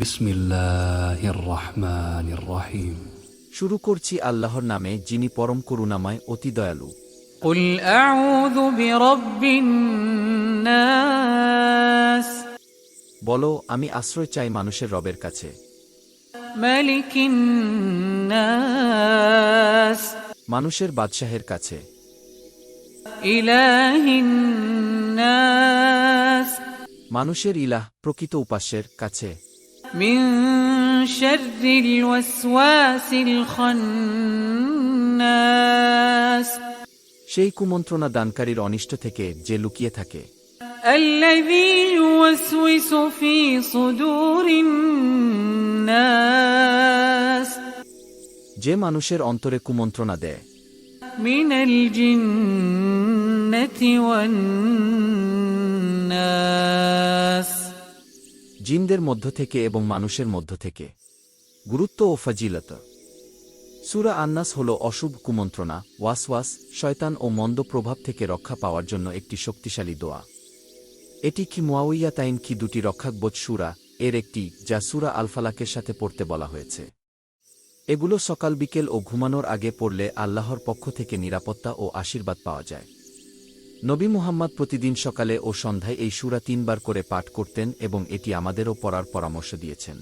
بسم الله الرحمن الرحيم শুরু করছি আল্লাহর নামে যিনি পরম করুণাময় অতি দয়ালু قل أعوذ برب الناس বলো আমি আশ্রয় চাই মানুষের রবের কাছে ملك الناس মানুষের বাদশাহের কাছে إله الناس মানুষের ইলাহ প্রকৃত উপাস্যের কাছে من شر الوسواس الخناس সেই কুমন্ত্রণা দানকারীর অনিষ্ট থেকে যে লুকিয়ে থাকে الذي يوسوس في صدور الناس যে মানুষের অন্তরে কুমন্ত্রণা দেয় من الجنة والناس জিনদের মধ্য থেকে এবং মানুষের মধ্য থেকে। গুরুত্ব ও ফজিলত। সুরা আন্নাস হল অশুভ কুমন্ত্রণা, ওয়াসওয়াস, শয়তান ও মন্দ প্রভাব থেকে রক্ষা পাওয়ার জন্য একটি শক্তিশালী দোয়া। এটি কি মুয়াউইয়া তাইন কি দুটি রক্ষাকবোধ সুরা, এর একটি, যা সুরা আলফালাকের সাথে পড়তে বলা হয়েছে। এগুলো সকাল বিকেল ও ঘুমানোর আগে পড়লে আল্লাহর পক্ষ থেকে নিরাপত্তা ও আশীর্বাদ পাওয়া যায়। নবী মুহাম্মদ প্রতিদিন সকালে ও সন্ধ্যায় এই সুরা তিনবার করে পাঠ করতেন এবং এটি আমাদেরও পড়ার পরামর্শ দিয়েছেন।